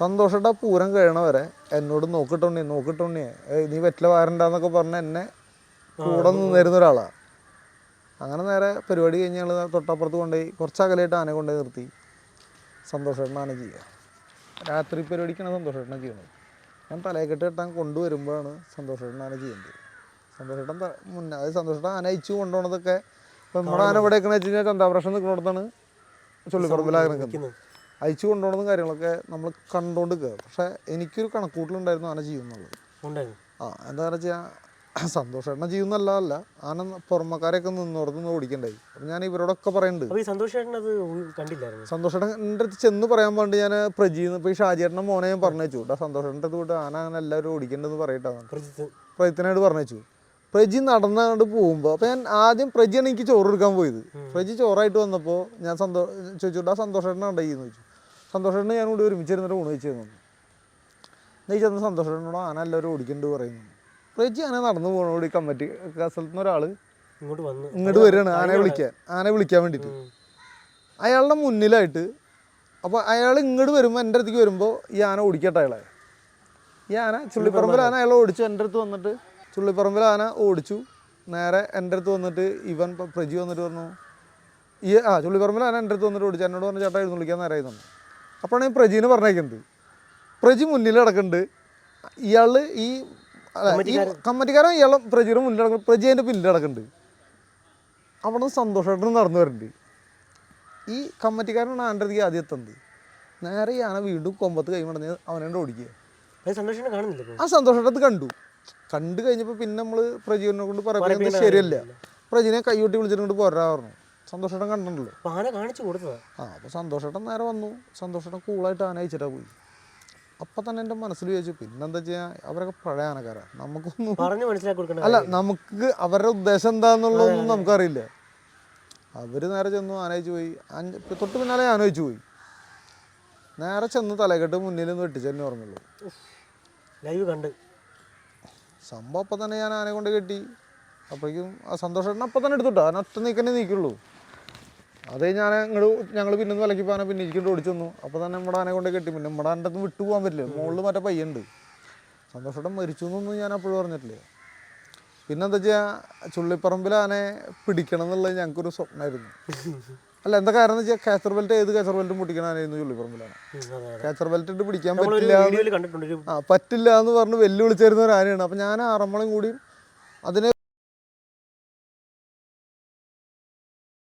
സന്തോഷയുടെ പൂരം കഴിയണ വരെ എന്നോട് നോക്കിട്ടുണ്ണി നോക്കിട്ടുണ്ണി. നീ വെറ്റില വാരണ്ടെന്നൊക്കെ പറഞ്ഞ് എന്നെ കൂടെ നിന്നിരുന്ന ഒരാളാണ് അങ്ങനെ നേരെ പരിപാടി കഴിഞ്ഞ് ഞങ്ങൾ തൊട്ടപ്പുറത്ത് കൊണ്ടുപോയി കുറച്ച് അകലായിട്ട് ആനയെ കൊണ്ടുപോയി നിർത്തി. സന്തോഷേട്ടനാണ് ചെയ്യുക രാത്രി പരിപാടിക്കാണ് സന്തോഷേട്ടനെ ചെയ്യുന്നത്. ഞാൻ തലയെക്കെട്ട് കെട്ടാൻ കൊണ്ടുവരുമ്പോഴാണ് സന്തോഷേട്ടനാണ് ചെയ്യുന്നത് സന്തോഷേട്ടൻ മുന്നേ അതായത് സന്തോഷേട്ടൻ ആന അയച്ചു കൊണ്ടുപോകണതൊക്കെ ഇപ്പം നമ്മുടെ ആന ഇവിടെ വെച്ച് കഴിഞ്ഞാൽ ചന്താപ്രശ്നം നിൽക്കുന്നിടത്താണ് നിൽക്കുന്നത്. അയച്ചു കൊണ്ടുപോകുന്ന കാര്യങ്ങളൊക്കെ നമ്മൾ കണ്ടുകൊണ്ട് കയറും പക്ഷേ എനിക്കൊരു കണക്കൂട്ടിലുണ്ടായിരുന്നു ആന ചെയ്യുന്നുള്ളത്. ആ എന്താ വെച്ചാൽ സന്തോഷേട്ടനെ ചെയ്യുന്നല്ല ആന പുറമക്കാരെയൊക്കെ നിന്നോർന്ന് ഓടിക്കണ്ടായി. അപ്പം ഞാൻ ഇവരോടൊക്കെ പറയുന്നുണ്ട് സന്തോഷേട്ടൻ എന്റെ അടുത്ത് ചെന്ന് പറയാൻ വേണ്ടി ഞാൻ പ്രജീന്ന് ഇപ്പോൾ ഈ ഷാജിയേട്ടന്റെ മോനെ ഞാൻ പറഞ്ഞു വെച്ചു കേട്ടോ സന്തോഷേട്ടന്റെ അടുത്ത് വിട്ട് ആന അങ്ങനെ എല്ലാവരും ഓടിക്കേണ്ടതെന്ന് പറയട്ടെ. പ്രജിത്തനായിട്ട് പറഞ്ഞു വെച്ചു പ്രജി നടന്നങ്ങോട്ട് പോകുമ്പോൾ അപ്പോൾ ഞാൻ ആദ്യം പ്രജിയാണ് എനിക്ക് ചോറ് എടുക്കാൻ പോയത്. പ്രജി ചോറായിട്ട് വന്നപ്പോൾ ഞാൻ സന്തോഷം ചോദിച്ചു ആ സന്തോഷേട്ടനെ ഉണ്ടായിന്ന്? ചോദിച്ചു. സന്തോഷേട്ടനെ ഞാൻ കൂടി ഒരുമിച്ചിരുന്നിട്ട് ഊണ് വെച്ച് തന്നു നീ ചെന്ന് സന്തോഷേട്ടനോട് ആന എല്ലാവരും ഓടിക്കുന്നുണ്ട് പറയുന്നു. പ്രത്യേകിച്ച് ആന നടന്നു പോകണോടി കമ്മറ്റി സ്ഥലത്ത് നിന്ന് ഒരാൾ ഇങ്ങോട്ട് വന്ന്. ഇങ്ങോട്ട് വരികയാണ് ആനയെ വിളിക്കാൻ ആനയെ വിളിക്കാൻ വേണ്ടിയിട്ട് അയാളുടെ മുന്നിലായിട്ട് അപ്പോൾ അയാൾ ഇങ്ങോട്ട് വരുമ്പോൾ എന്റെ അടുത്തേക്ക് വരുമ്പോൾ ഈ ആന ഓടിക്കട്ടെ അയാളെ. ഈ ആന ചുള്ളിപ്പറമ്പിൽ ആന അയാൾ ഓടിച്ചു എന്റെ അടുത്ത് വന്നിട്ട് ചുള്ളിപ്പറമ്പിൽ ആന ഓടിച്ചു. നേരെ എന്റെ അടുത്ത് വന്നിട്ട് ഇവൻ പ്രജി വന്നിട്ട് പറഞ്ഞു ഈ ആ ചുള്ളിപ്പറമ്പിൽ ആന എന്റെ അടുത്ത് വന്നിട്ട് ഓടിച്ചു. എന്നോട് പറഞ്ഞു ചേട്ടാ എഴുന്നള്ളിക്കാൻ വിളിക്കാൻ നേരമായി തന്നു അപ്പോഴാണ് ഈ പ്രജീനെ പറഞ്ഞേക്കുന്നത്. പ്രജി മുന്നിൽ കിടക്കുന്നുണ്ട്. ഇയാൾ ഈ ഈ കമ്മറ്റിക്കാരൻ. ഇയാളെ പ്രജിയുടെ മുന്നിൽ കിടക്കുന്നു പ്രജി അതിന്റെ പിന്നിൽ കിടക്കുന്നുണ്ട്. അവിടെ നിന്ന് സന്തോഷമായിട്ട് നടന്നു വരുന്നുണ്ട് ഈ കമ്മറ്റിക്കാരനാണ് ആന്റെ അടുത്തേക്ക് ആദ്യം എത്തുന്നത്. നേരെ ഈ ആന വീണ്ടും കൊമ്പത്ത് കൈ മടഞ്ഞ് അവനെ ഓടിക്കുക. ആ സന്തോഷമായിട്ട് കണ്ടു. കണ്ടു കഴിഞ്ഞപ്പോൾ പിന്നെ നമ്മൾ പ്രജീവനെ കൊണ്ട് പറയുന്നത് ശരിയല്ല. പ്രജീനെ കൈ കൊട്ടി വിളിച്ചിട്ട് കൊണ്ട് പോരാ പറഞ്ഞു. സന്തോഷേട്ടൻ കണ്ടിട്ടുണ്ടല്ലോ. അപ്പോൾ ആന കാണിച്ചു കൊടുത്തത്. ആ അപ്പോൾ സന്തോഷേട്ടൻ നേരെ വന്നു. സന്തോഷേട്ടൻ കൂളായിട്ട് ആന അയച്ചിട്ടാ പോയി. അപ്പം തന്നെ എന്റെ മനസ്സിൽ ചോദിച്ചു പിന്നെന്താ ചെയ്യാ? അവരൊക്കെ പഴയ ആനക്കാരാ. നമുക്കൊന്നും പറഞ്ഞു മനസ്സിലാക്കി കൊടുക്കണം അല്ല നമുക്ക് അവരുടെ ഉദ്ദേശം എന്താന്നുള്ളതൊന്നും നമുക്കറിയില്ല. അവർ നേരെ ചെന്നു ആനയിച്ചു പോയി. അഞ്ച് തൊട്ട് പിന്നാലെ ആനയിച്ചു പോയി. നേരെ ചെന്ന് തലകെട്ട് മുന്നിൽ നിന്ന് വെട്ടിച്ചെന്നെ ഓർമ്മയുള്ളൂ. ലൈവ് കണ്ട്. സംഭവം അപ്പം തന്നെ ഞാൻ ആനയെ കൊണ്ട് കെട്ടി. അപ്പോഴേക്കും ആ സന്തോഷം അപ്പം തന്നെ എടുത്തുട്ടോ. അതിനൊറ്റ നീക്കന്നെ നീക്കുള്ളൂ. അതേ ഞാൻ ഞങ്ങൾ ഞങ്ങൾ പിന്നെ ഒന്ന് വിലക്കി പോകാൻ പിന്നെ ഇരിക്കൊണ്ട് ഓടിച്ചു തന്നു അപ്പോൾ തന്നെ നമ്മുടെ ആനെ കൊണ്ട് കെട്ടി. പിന്നെ നമ്മുടെ ആന്റെ അടുത്ത് വിട്ടു പോകാൻ പറ്റില്ല. മുകളിൽ മറ്റേ പയ്യുണ്ട്. സന്തോഷേട്ടൻ മരിച്ചു എന്നൊന്നും ഞാൻ അപ്പോഴും പറഞ്ഞിട്ടില്ല പിന്നെന്താ വെച്ചാൽ ചുള്ളിപ്പറമ്പിൽ ആനെ പിടിക്കണം എന്നുള്ളത് ഞങ്ങൾക്കൊരു സ്വപ്നമായിരുന്നു അല്ല എന്താ കാരണം എന്ന് വെച്ചാൽ കാച്ചർ ബെൽറ്റ് ഏത് കാച്ചർ ബെൽറ്റും പൊട്ടിക്കണ ആനയായിരുന്നു ചുള്ളിപ്പറമ്പിലാണ്. കാച്ചർ ബെൽറ്റ് ഇട്ട് പിടിക്കാൻ പറ്റില്ല ആ പറ്റില്ല എന്ന് പറഞ്ഞ് വെല്ലുവിളിച്ചിരുന്ന ഒരു ആനയാണ്. അപ്പം ഞാൻ ആറമ്മളും കൂടി അതിനെ